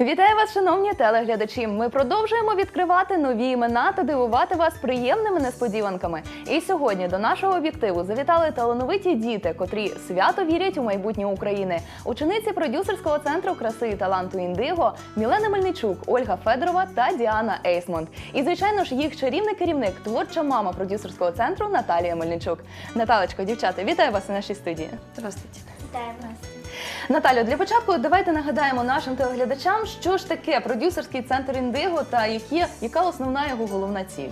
Вітаю вас, шановні телеглядачі. Ми продовжуємо відкривати нові імена та дивувати вас приємними несподіванками. І сьогодні до нашого об'єктиву завітали талановиті діти, котрі свято вірять у майбутнє України. Учениці продюсерського центру краси і таланту Індиго Мілена Мельничук, Ольга Федорова та Діана Ейсмонт. І звичайно ж, їх чарівний керівник, творча мама продюсерського центру Наталія Мельничук. Наталечко, дівчата, вітаю вас у нашій студії. Здравствуйте. Вітаю вас. Наталю, для початку давайте нагадаємо нашим телеглядачам, що ж таке продюсерський центр Індиго та які, яка основна його головна ціль.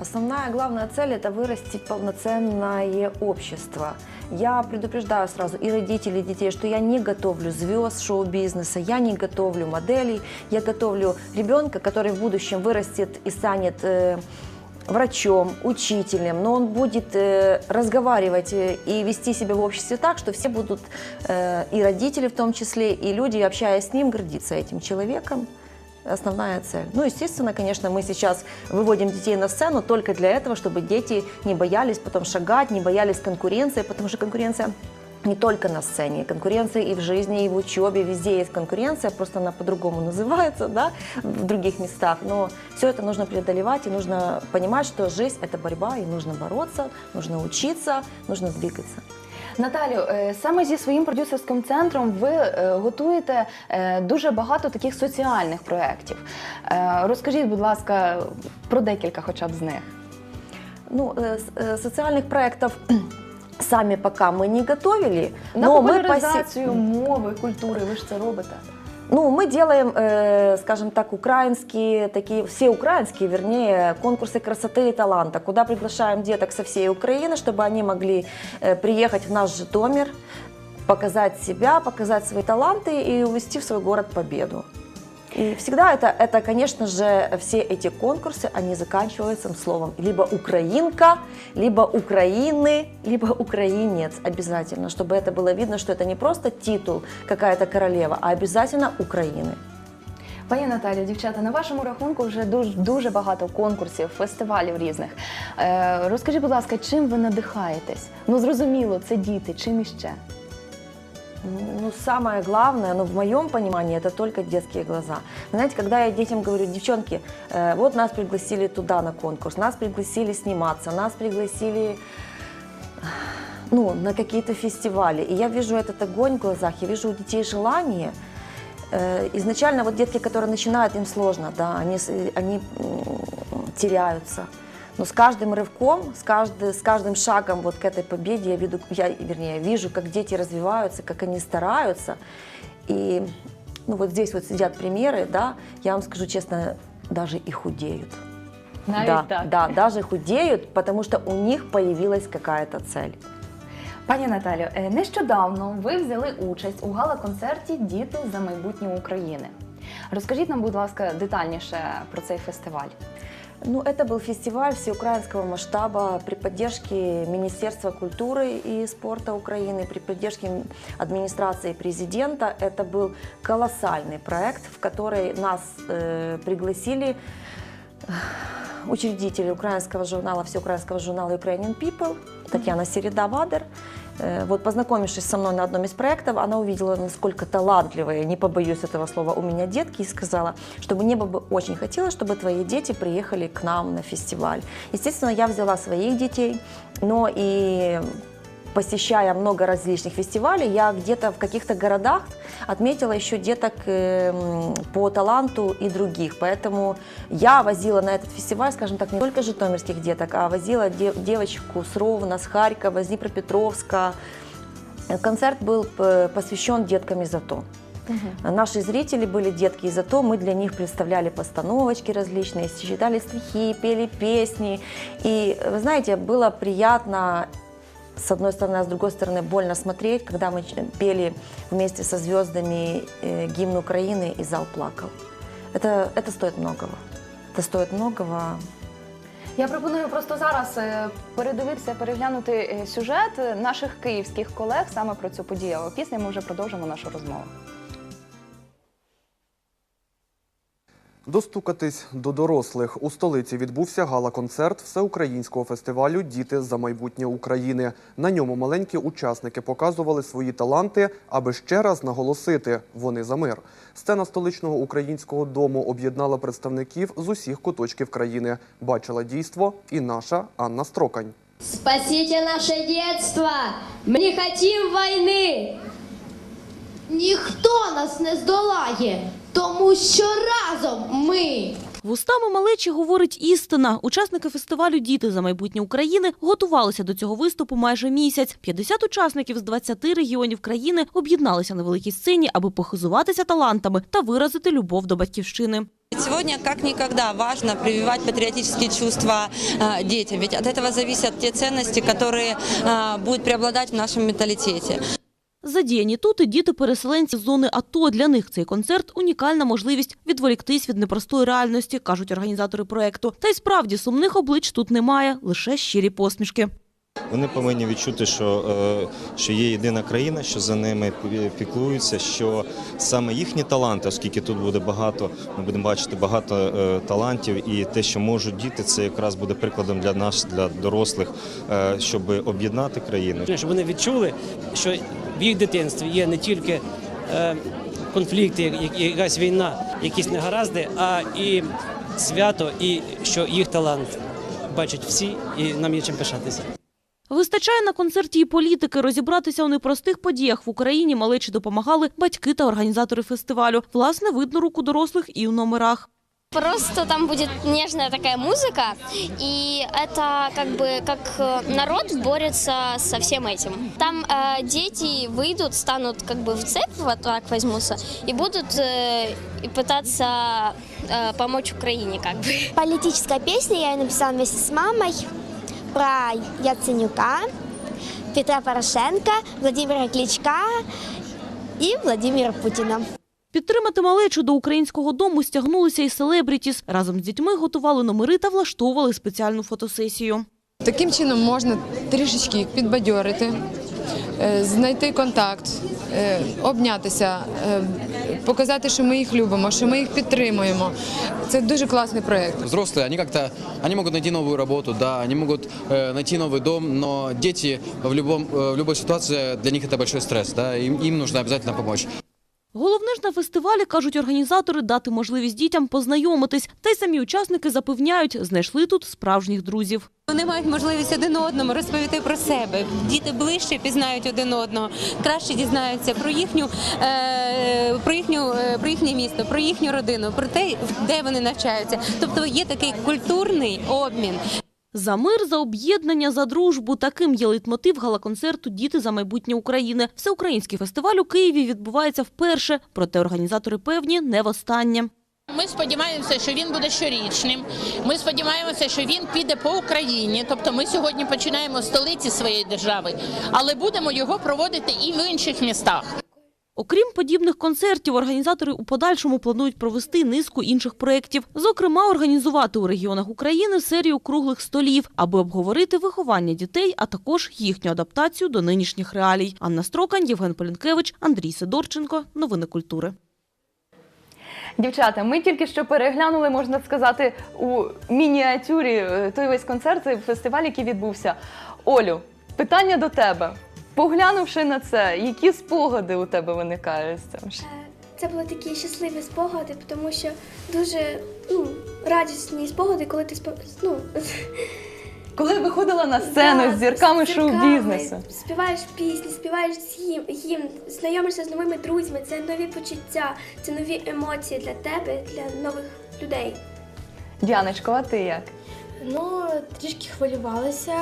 Основная главная цель – это вырастить полноценное общество. Я предупреждаю сразу и родителей, и детей, что я не готовлю звезд шоу-бизнеса, я не готовлю моделей, я готовлю ребенка, который в будущем вырастет и станет э, врачом, учителем, но он будет э, разговаривать э, и вести себя в обществе так, что все будут, э, и родители в том числе, и люди, общаясь с ним, гордиться этим человеком. Основная цель. Ну, естественно, конечно, мы сейчас выводим детей на сцену только для этого, чтобы дети не боялись потом шагать, не боялись конкуренции, потому что конкуренция не только на сцене, конкуренция и в жизни, и в учебе, везде есть конкуренция, просто она по-другому называется, да, в других местах. Но все это нужно преодолевать, и нужно понимать, что жизнь – это борьба, и нужно бороться, нужно учиться, нужно двигаться. Наталю, е, саме зі своїм продюсерським центром ви е, готуєте е, дуже багато таких соціальних проєктів. Е, Розкажіть, будь ласка, про декілька хоча б з них. Ну, э, с- э, социальных проектов сами пока мы не готовили, На но мы посе- популяризацію мови, культури, ви ж це робите. Ну, мы делаем, э, скажем так, украинские, такие, все украинские, вернее, конкурсы красоты и таланта, куда приглашаем деток со всей Украины, чтобы они могли э, приехать в наш Житомир, показать себя, показать свои таланты и увезти в свой город победу. И всегда это, это, конечно же, все эти конкурсы, они заканчиваются словом либо украинка, либо украины, либо украинец обязательно, чтобы это было видно, что это не просто титул какая-то королева, а обязательно Украины. Пані Наталю, дівчата, на вашому рахунку вже дуже, дуже багато конкурсів, фестивалів різних. Е, розкажіть, будь ласка, чим ви надихаєтесь? Ну, зрозуміло, це діти, чим іще? Ну, самое главное, ну, в моем понимании, это только детские глаза. Вы Знаете, когда я детям говорю, девчонки, э, вот нас пригласили туда на конкурс, нас пригласили сниматься, нас пригласили ну, на какие-то фестивали. И я вижу этот огонь в глазах, я вижу у детей желание. Э, Изначально вот детки, которые начинают, им сложно, да, они, с- они м, теряются. Но с каждым рывком, с, каждый, с каждым шагом вот к этой победе я, виду, я, вернее, вижу, как дети развиваются, как они стараются. И ну, вот здесь вот сидят примеры, да, я вам скажу честно, даже и худеют. Навіть да, так. да, даже худеют, потому что у них появилась какая-то цель. Пані Наталю, е, нещодавно ви взяли участь у гала-концерті Діти за майбутнє України. Розкажіть нам, будь ласка, детальніше про цей фестиваль. Ну, это был фестиваль всеукраинского масштаба при поддержке Министерства культуры и спорта Украины, при поддержке администрации президента. Это был колоссальный проект, в который нас э, пригласили э, учредители украинского журнала, всеукраинского журнала Ukrainian People, Татьяна Середа-Вадер. Э, Вот познакомившись со мной на одном из проектов, она увидела, насколько талантливые, не побоюсь этого слова, у меня детки, и сказала, чтобы небо бы очень хотелось, чтобы твои дети приехали к нам на фестиваль. Естественно, я взяла своих детей, но и посещая много различных фестивалей, я где-то в каких-то городах отметила еще деток э, по таланту и других. Поэтому я возила на этот фестиваль, скажем так, не только житомирских деток, а возила дев- девочку с Ровно, с Харькова, с Днепропетровска. Концерт был э, посвящен деткам из АТО. Наши зрители были детки из АТО, мы для них представляли постановочки различные, читали стихи, пели песни. И, вы знаете, было приятно, с одной стороны, а с другой стороны, больно смотреть, когда мы ч- пели вместе со звездами э, гимн Украины, и зал плакал. Это, это стоит многого. Это стоит многого. Я пропоную просто зараз е, передивитися, переглянути е, сюжет е, наших київських колег саме про цю подію. А Після ми вже продовжимо нашу розмову. Достукатись до дорослих у столиці відбувся гала-концерт всеукраїнського фестивалю Діти за майбутнє України. На ньому маленькі учасники показували свої таланти, аби ще раз наголосити вони за мир. Сцена столичного українського дому об'єднала представників з усіх куточків країни. Бачила дійство і наша Анна Строкань. Спасите наше детство! Мы не хотим войны! Ніхто нас не здолає, тому що разом ми. Вустами малечі говорить істина. Учасники фестивалю Діти за майбутнє України готувалися до цього виступу майже місяць. 50 учасників з 20 регіонів країни об'єдналися на великій сцені, аби похизуватися талантами та виразити любов до батьківщини. Сегодня как никогда важно прививать патриотические чувства э, детям, ведь от этого зависят те ценности, которые э, будут преобладать в нашем менталитете. Задіяні тут і діти-переселенці з зони АТО. Для них цей концерт – унікальна можливість відволіктись від непростої реальності, кажуть організатори проекту. Та й справді сумних облич тут немає, лише щирі посмішки. Вони повинні відчути, що, е, що є єдина країна, що за ними пі- піклуються, що саме їхні таланти, оскільки тут буде багато, ми будемо бачити багато е, талантів, і те, що можуть діти, це якраз буде прикладом для нас, для дорослих, е, щоб об'єднати країну. щоб вони відчули, що в їх дитинстві є не тільки е, конфлікти, якась війна, якісь негаразди, а і свято, і що їх талант бачать всі, і нам є чим пишатися. Вистачає на концерті і політики. Розібратися у непростих подіях в Україні малечі допомагали батьки та організатори фестивалю. Власне, видно руку дорослих і у номерах. Просто там будет нежная такая музыка, и это как бы как э, народ борется со всем этим. Там э, дети выйдут, станут как бы в цепь, вот так возьмутся, и будут э, пытаться э, помочь Украине как бы. Политическая песня я ее написала вместе с мамой про Яценюка, Петра Порошенко, Владимира Кличка и Владимира Путина. Підтримати малечу до українського дому стягнулися і селебрітіс. Разом з дітьми готували номери та влаштовували спеціальну фотосесію. Таким чином можна трішечки їх підбадьорити, е, знайти контакт, е, обнятися, е, показати, що ми їх любимо, що ми їх підтримуємо. Це дуже класний проєкт. Взрослые, они как-то, они могут найти новую работу, да, они могут э, найти новый дом, но дети в любом, э, в любой ситуации для них это большой стресс, да, им, им нужно обязательно помочь. Головне ж на фестивалі, кажуть організатори, дати можливість дітям познайомитись. Та й самі учасники запевняють, знайшли тут справжніх друзів. Вони мають можливість один одному розповісти про себе. Діти ближче пізнають один одного, краще дізнаються про їхню, е, про їхню, е, про їхнє місто, про їхню родину, про те, де вони навчаються. Тобто є такий культурний обмін. За мир, за об'єднання, за дружбу. Таким є лейтмотив гала-концерту Діти за майбутнє України. Всеукраїнський фестиваль у Києві відбувається вперше, проте організатори певні не востаннє. Ми сподіваємося, що він буде щорічним. Ми сподіваємося, що він піде по Україні. Тобто, ми сьогодні починаємо столиці своєї держави, але будемо його проводити і в інших містах. Окрім подібних концертів, організатори у подальшому планують провести низку інших проєктів. Зокрема, організувати у регіонах України серію круглих столів, аби обговорити виховання дітей, а також їхню адаптацію до нинішніх реалій. Анна Строкань, Євген Полінкевич, Андрій Сидорченко. Новини культури. Дівчата, ми тільки що переглянули, можна сказати, у мініатюрі е, той весь концерт, цей фестиваль, який відбувся. Олю, питання до тебе. Поглянувши на це, які спогади у тебе виникають з цим? Це були такі щасливі спогади, тому що дуже ну, радісні спогади, коли ти ну, Коли виходила на сцену да, з зірками зірками, шоу-бізнесу. Співаєш пісні, співаєш гімн, знайомишся з новими друзями, це нові почуття, це нові емоції для тебе, для нових людей. Діаночко, а ти як? Ну, трішки хвилювалася.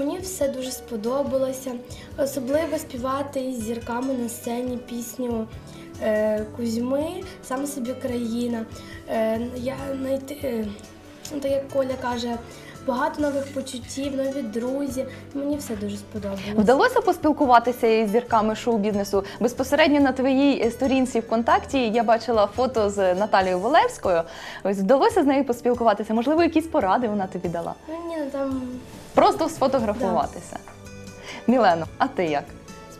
Мені все дуже сподобалося. Особливо співати із зірками на сцені пісню е, Кузьми, сам собі країна. Е, я знайти, е, так як Коля каже, багато нових почуттів, нові друзі. Мені все дуже сподобалося. Вдалося поспілкуватися із зірками шоу-бізнесу безпосередньо на твоїй сторінці ВКонтакті. Я бачила фото з Наталією Волевською. Ось вдалося з нею поспілкуватися. Можливо, якісь поради вона тобі дала. Ні, ну там Просто сфотографуватися. Мілено, а ти як?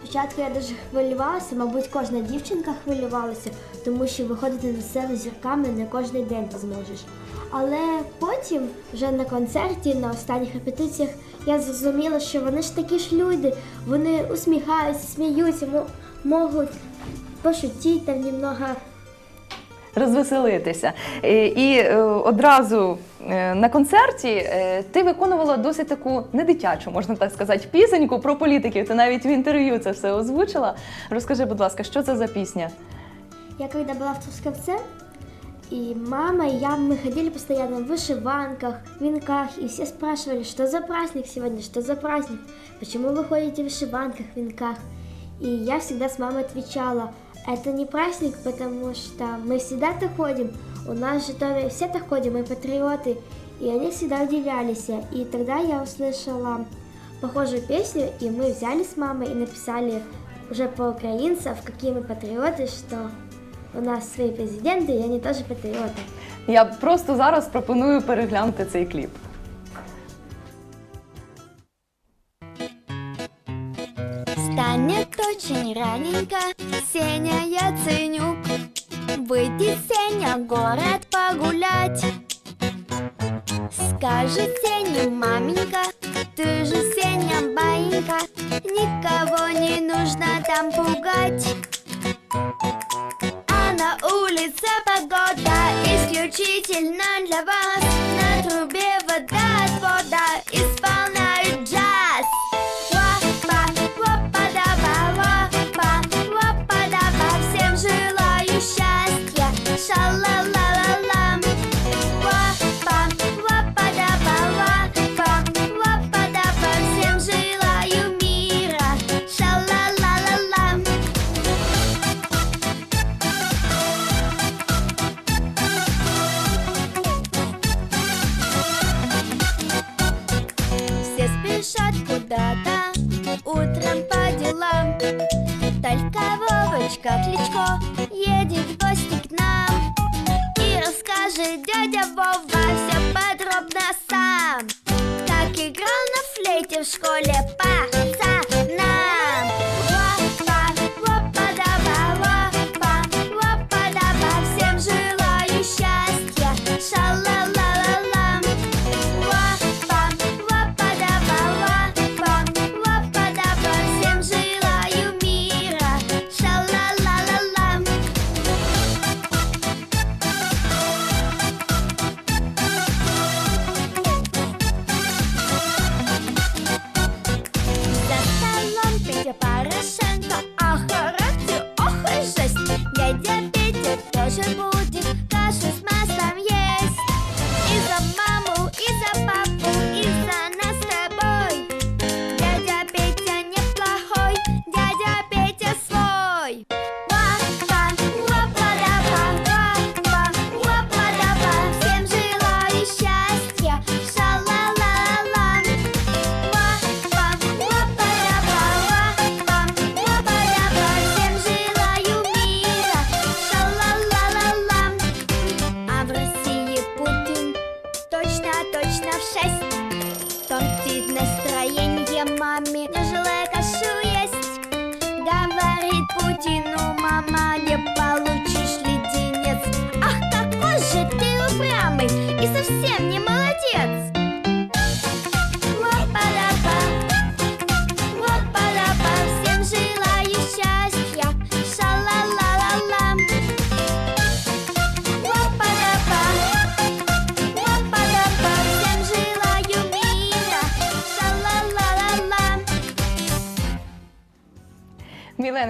Спочатку я дуже хвилювалася, мабуть, кожна дівчинка хвилювалася, тому що виходити на сцену з зірками не кожен день ти зможеш. Але потім, вже на концерті, на останніх репетиціях, я зрозуміла, що вони ж такі ж люди, вони усміхаються, сміються, можуть пошутити там немного розвеселитися. І, і е, одразу е, на концерті е, ти виконувала досить таку не дитячу, можна так сказати, пісеньку про політиків. Ти навіть в інтерв'ю це все озвучила. Розкажи, будь ласка, що це за пісня? Я когда была в Трусковце, и мама, и я, мы ходили постоянно в вышиванках, венках, и все спрашивали, что за праздник сегодня, что за праздник, почему вы ходите в вышиванках, венках. И я всегда с мамой отвечала, это не праздник, потому что мы всегда так ходим, у нас в Житомире все так ходим, мы патриоты, и они всегда удивлялись. И тогда я услышала похожую песню, и мы взяли с мамой и написали уже по-украинцев, какие мы патриоты, что у нас свои президенты, и они тоже патриоты. Я просто зараз пропоную переглянути цей кліп. Станет очень раненько, Сеня Яценюк Выйдет Сеня город погулять. Скажет Сеня, маменька, ты же Сеня баинька Никого не нужно там пугать. А на улице погода исключительно для вас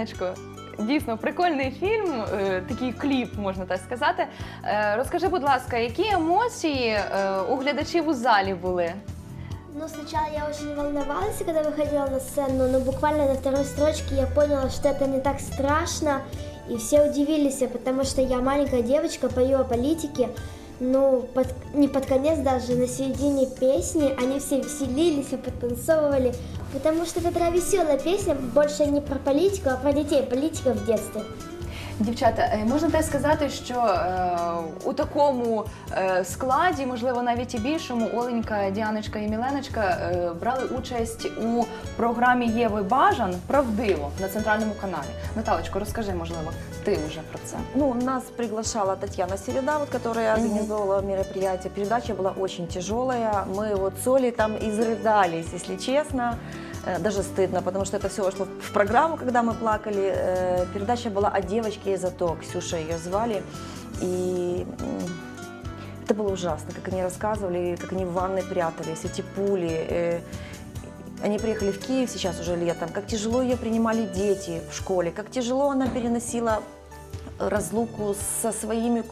Міленочко, дійсно прикольний фільм, е, такий кліп, можна так сказати. Е, Розкажи, будь ласка, які емоції е, у глядачів у залі були? Ну, сначала я очень волновалась, когда выходила на сцену, но буквально на второй строчке я поняла, что это не так страшно, и все удивились, потому что я маленькая девочка, пою о политике, ну, под- не под конец даже, на середине песни они все веселились и подтанцовывали, потому что это такая веселая песня, больше не про политику, а про детей, политика в детстве. Дівчата, е, можна те сказати, що е, у такому е, складі, можливо, навіть і більшому, Оленька, Діаночка і Міленочка е, брали участь у програмі Єви Бажан правдиво на центральному каналі. Наталочко, розкажи, можливо, ти вже про це. Ну, нас приглашала Татьяна Середа, вот, которая Мгм. организовывала мероприятие. Передача была очень тяжелая. Мы вот с Олей там изрыдались, если честно. Э, Даже стыдно, потому что это все вошло в программу, когда мы плакали. Э, Передача была о девочке из АТО, Ксюша ее звали. И м, это было ужасно, как они рассказывали, как они в ванной прятались, эти пули. э, Они приехали в Киев сейчас уже летом, как тяжело ее принимали дети в школе, как тяжело она переносила разлуку со своими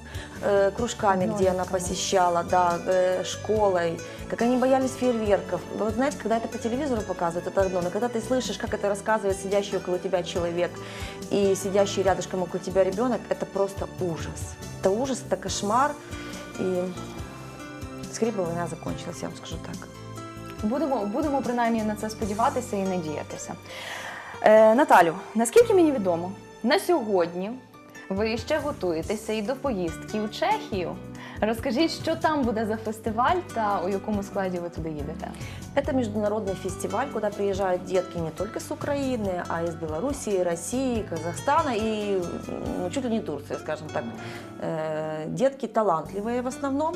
э, кружками, где она посещала, да, э, школой, как они боялись фейерверков. Вы Вот знаете, когда это по телевизору показывают, это одно, но когда ты слышишь, как это рассказывает сидящий около тебя человек и сидящий рядышком около тебя ребенок, это просто ужас. Это ужас, это кошмар. И скорее бы война закончилась, я вам скажу так. Будемо, будемо принаймні на це сподіватися і надіятися. Е, Наталю, наскільки мені відомо, на сьогодні ви ще готуєтеся і до поїздки у Чехію. Розкажіть, що там буде за фестиваль та у якому складі ви туди їдете? Это международный фестиваль, куда приезжают детки не только с Украины, а из Белоруссии, России, Казахстана и ну, чуть ли не Турции, скажем так. Э, Детки талантливые в основном.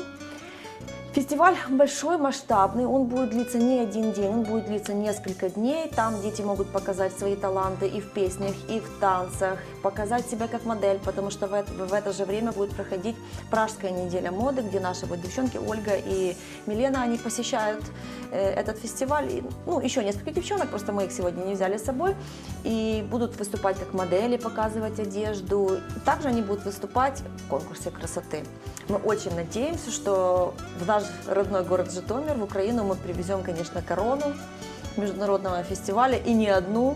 Фестиваль большой, масштабный, он будет длиться не один день, он будет длиться несколько дней. Там дети могут показать свои таланты и в песнях, и в танцах, показать себя как модель, потому что в это, в это же время будет проходить Пражская неделя моды, где наши вот девчонки Ольга и Милена, они посещают э, этот фестиваль. И, ну, еще несколько девчонок, просто мы их сегодня не взяли с собой, и будут выступать как модели, показывать одежду. Также они будут выступать в конкурсе красоты. Мы очень надеемся, что в наш родной город Житомир, в Украину мы привезем, конечно, корону международного фестиваля и не одну.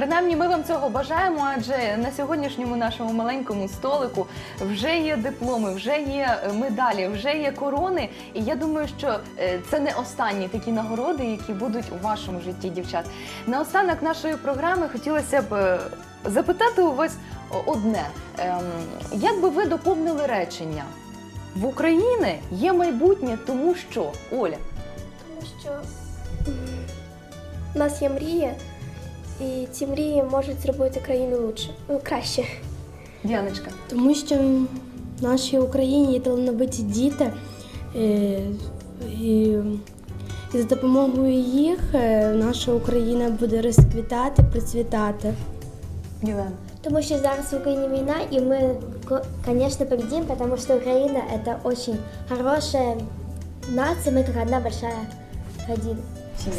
Принаймні, ми вам цього бажаємо, адже на сьогоднішньому нашому маленькому столику вже є дипломи, вже є е, медалі, вже є корони. І я думаю, що е, це не останні такі нагороди, які будуть у вашому житті, дівчат. Наостанок нашої програми хотілося б е, запитати у вас одне: Ем, як би ви доповнили речення? В Україні є майбутнє, тому що Оля. Тому що у нас є мрія, і ці мрії можуть зробити країну лучше, ну, краще. Діаночка. Тому що в нашій Україні є талановиті діти, е, і, і за допомогою їх е, наша Україна буде розквітати, процвітати. Мілена. Потому что зараз в Украине война, и мы, ко- конечно, победим, потому что Украина это очень хорошая нация, мы как одна большая родина.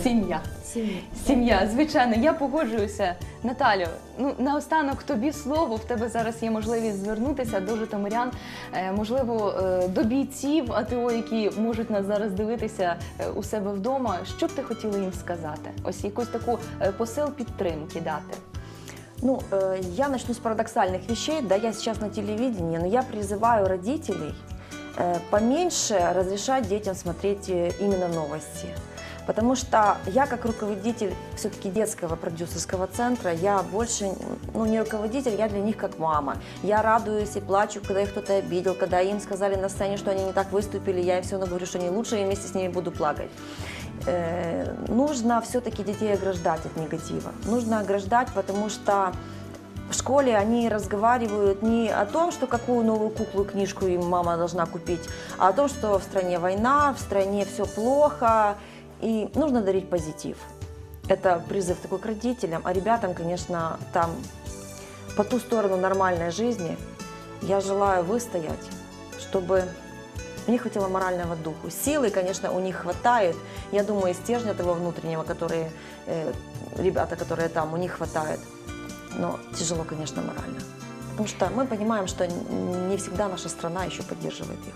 Сім'я. Семья. Сім'я, звичайно, я погоджуюся. Наталю, ну наостанок тобі слово. В тебе зараз є можливість звернутися до житомирян, е, можливо, е, до бійців АТО, які можуть нас зараз дивитися е, у себе вдома. Що б ти хотіла їм сказати? Ось якусь таку е, посил підтримки дати. Ну, э, я начну с парадоксальных вещей. Да, я сейчас на телевидении, но я призываю родителей э, поменьше разрешать детям смотреть э, именно новости. Потому что я, как руководитель все-таки детского продюсерского центра, я больше, ну, не руководитель, я для них как мама. Я радуюсь и плачу, когда их кто-то обидел, когда им сказали на сцене, что они не так выступили, я им все равно говорю, что они лучше, и вместе с ними буду плакать. Э, нужно все-таки детей ограждать от негатива. Нужно ограждать, потому что в школе они разговаривают не о том, что какую новую куклу, книжку им мама должна купить, а о том, что в стране война, в стране все плохо, и нужно дарить позитив. Это призыв такой к родителям, а ребятам, конечно, там по ту сторону нормальной жизни я желаю выстоять, чтобы них хватило морального духу. Силы, конечно, у них хватает. Я думаю, и стержня того внутреннего, которые э, ребята, которые там, у них хватает. Но тяжело, конечно, морально. Потому что мы понимаем, что не всегда наша страна еще поддерживает их.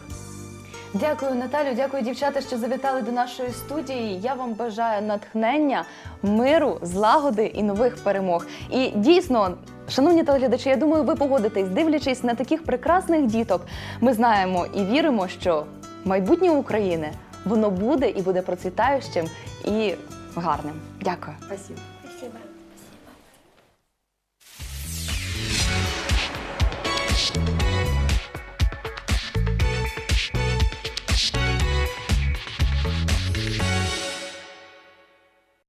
Дякую, Наталю. Дякую, дівчата, що завітали до нашої студії. Я вам бажаю натхнення, миру, злагоди і нових перемог. І дійсно. Шановні телеглядачі, я думаю, ви погодитесь, дивлячись на таких прекрасних діток. Ми знаємо і віримо, що майбутнє України воно буде і буде процвітаючим і гарним. Дякую. Спасибо. Спасибо.